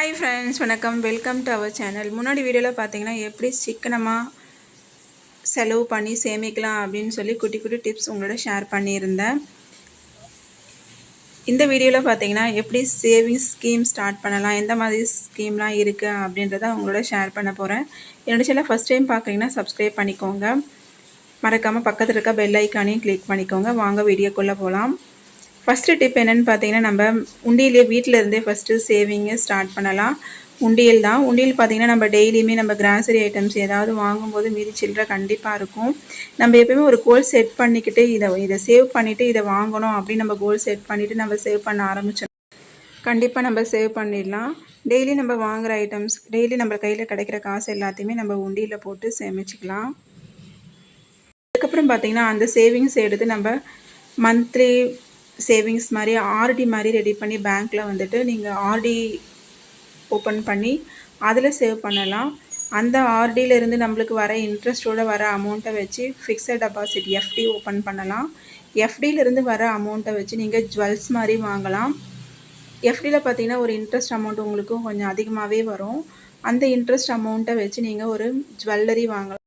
Hi friends வணக்கம். Welcome to our channel முன்னாடி வீடியோவில் பார்த்தீங்கன்னா எப்படி சிக்கனமாக செலவு பண்ணி சேமிக்கலாம் அப்படின்னு சொல்லி குட்டி குட்டி டிப்ஸ் உங்களோட ஷேர் பண்ணியிருந்தேன். இந்த வீடியோவில் பார்த்தீங்கன்னா எப்படி சேவிங்ஸ் ஸ்கீம் ஸ்டார்ட் பண்ணலாம் எந்த மாதிரி ஸ்கீம்லாம் இருக்குது அப்படின்றத உங்களோட ஷேர் பண்ண போகிறேன் என்னோடய சேனல் ஃபஸ்ட் டைம் பார்க்குறீங்கன்னா சப்ஸ்கிரைப் பண்ணிக்கோங்க. மறக்காமல் பக்கத்தில் இருக்க பெல் ஐக்கானையும் கிளிக் பண்ணிக்கோங்க. வாங்க வீடியோக்குள்ளே போகலாம் ஃபஸ்ட்டு டிப் என்னென்னு பார்த்தீங்கன்னா நம்ம உண்டியலே வீட்டில் இருந்தே ஃபஸ்ட்டு சேவிங்கை ஸ்டார்ட் பண்ணலாம். உண்டியல் தான். உண்டியல் பார்த்திங்கன்னா நம்ம டெய்லியுமே நம்ம கிராசரி ஐட்டம்ஸ் ஏதாவது வாங்கும்போது மீதி சில்லற கண்டிப்பாக இருக்கும். நம்ம எப்பயுமே ஒரு கோல் செட் பண்ணிக்கிட்டு இதை இதை சேவ் பண்ணிவிட்டு இதை வாங்கணும் அப்படின்னு நம்ம கோல் செட் பண்ணிவிட்டு நம்ம சேவ் பண்ண ஆரம்பிச்சோம். கண்டிப்பாக நம்ம சேவ் பண்ணிடலாம். டெய்லி நம்ம வாங்குகிற ஐட்டம்ஸ் டெய்லி நம்ம கையில் கிடைக்கிற காசு எல்லாத்தையுமே நம்ம உண்டியில் போட்டு சேமிச்சிக்கலாம். அதுக்கப்புறம் பார்த்திங்கன்னா அந்த சேவிங்ஸ் எடுத்து நம்ம மந்த்லி சேவிங்ஸ் மாதிரி ஆர்டி மாதிரி ரெடி பண்ணி பேங்க்கில் வந்துட்டு நீங்கள் ஆர்டி ஓப்பன் பண்ணி அதில் சேவ் பண்ணலாம். அந்த ஆர்டியிலேருந்து நம்மளுக்கு வர இன்ட்ரெஸ்ட்டோட வர அமௌண்ட்டை வச்சு ஃபிக்ஸட் டெபாசிட் எஃப்டி ஓப்பன் பண்ணலாம். எஃப்டியிலேருந்து வர அமௌண்ட்டை வச்சு நீங்கள் ஜுவல்ஸ் மாதிரி வாங்கலாம். எஃப்டியில் பார்த்தீங்கன்னா ஒரு இன்ட்ரெஸ்ட் அமௌண்ட் உங்களுக்கும் கொஞ்சம் அதிகமாகவே வரும். அந்த இன்ட்ரெஸ்ட் அமௌண்ட்டை வச்சு நீங்கள் ஒரு ஜுவல்லரி வாங்கலாம்.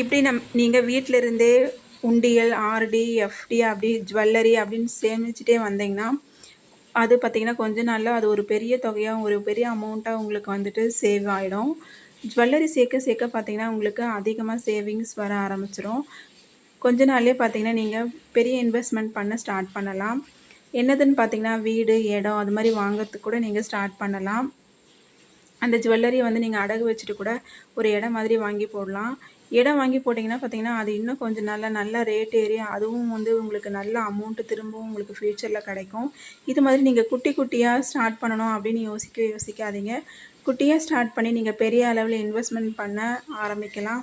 இப்படி நம் நீங்கள் வீட்டிலருந்தே உண்டியல் ஆர்டி எஃப்டி அப்படி ஜுவல்லரி அப்படின்னு சேமிச்சுட்டே வந்தீங்கன்னா அது பார்த்திங்கன்னா கொஞ்ச நாளில் அது ஒரு பெரிய தொகையாக ஒரு பெரிய அமௌண்ட்டாக உங்களுக்கு வந்துட்டு சேவ் ஆகிடும் ஜுவல்லரி சேர்க்க சேர்க்க பார்த்திங்கன்னா உங்களுக்கு அதிகமாக சேவிங்ஸ் வர ஆரம்பிச்சிடும் கொஞ்ச நாள்லேயே பார்த்திங்கன்னா நீங்கள் பெரிய இன்வெஸ்ட்மெண்ட் பண்ண ஸ்டார்ட் பண்ணலாம். என்னதுன்னு பார்த்திங்கன்னா வீடு இடம் அது மாதிரி வாங்கிறதுக்கு கூட நீங்கள் ஸ்டார்ட் பண்ணலாம். அந்த ஜுவல்லரியை வந்து நீங்கள் அடகு வச்சுட்டு கூட ஒரு இடம் மாதிரி வாங்கி போடலாம். இடம் வாங்கி போட்டிங்கன்னா பார்த்தீங்கன்னா அது இன்னும் கொஞ்சம் நல்லா நல்ல ரேட் ஏறி அதுவும் வந்து உங்களுக்கு நல்ல அமௌண்ட்டு திரும்பவும் உங்களுக்கு ஃப்யூச்சரில் கிடைக்கும். இது மாதிரி நீங்கள் குட்டி குட்டியாக ஸ்டார்ட் பண்ணணும் அப்படின்னு யோசிக்க யோசிக்காதீங்க. குட்டியாக ஸ்டார்ட் பண்ணி நீங்கள் பெரிய அளவில் இன்வெஸ்ட்மெண்ட் பண்ண ஆரம்பிக்கலாம்.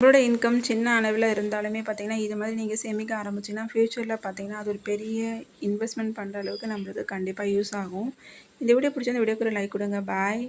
உங்களோட இன்கம் சின்ன அளவில் இருந்தாலுமே பார்த்தீங்கன்னா இது மாதிரி நீங்கள் சேமிக்க ஆரம்பிச்சிங்கன்னா ஃப்யூச்சரில் பார்த்தீங்கன்னா அது ஒரு பெரிய இன்வெஸ்ட்மெண்ட் பண்ணுற அளவுக்கு நம்மளுக்கு கண்டிப்பாக யூஸ் ஆகும். இந்த வீடியோ பிடிச்ச இந்த வீடியோக்கு ஒரு லைக் கொடுங்க. பாய்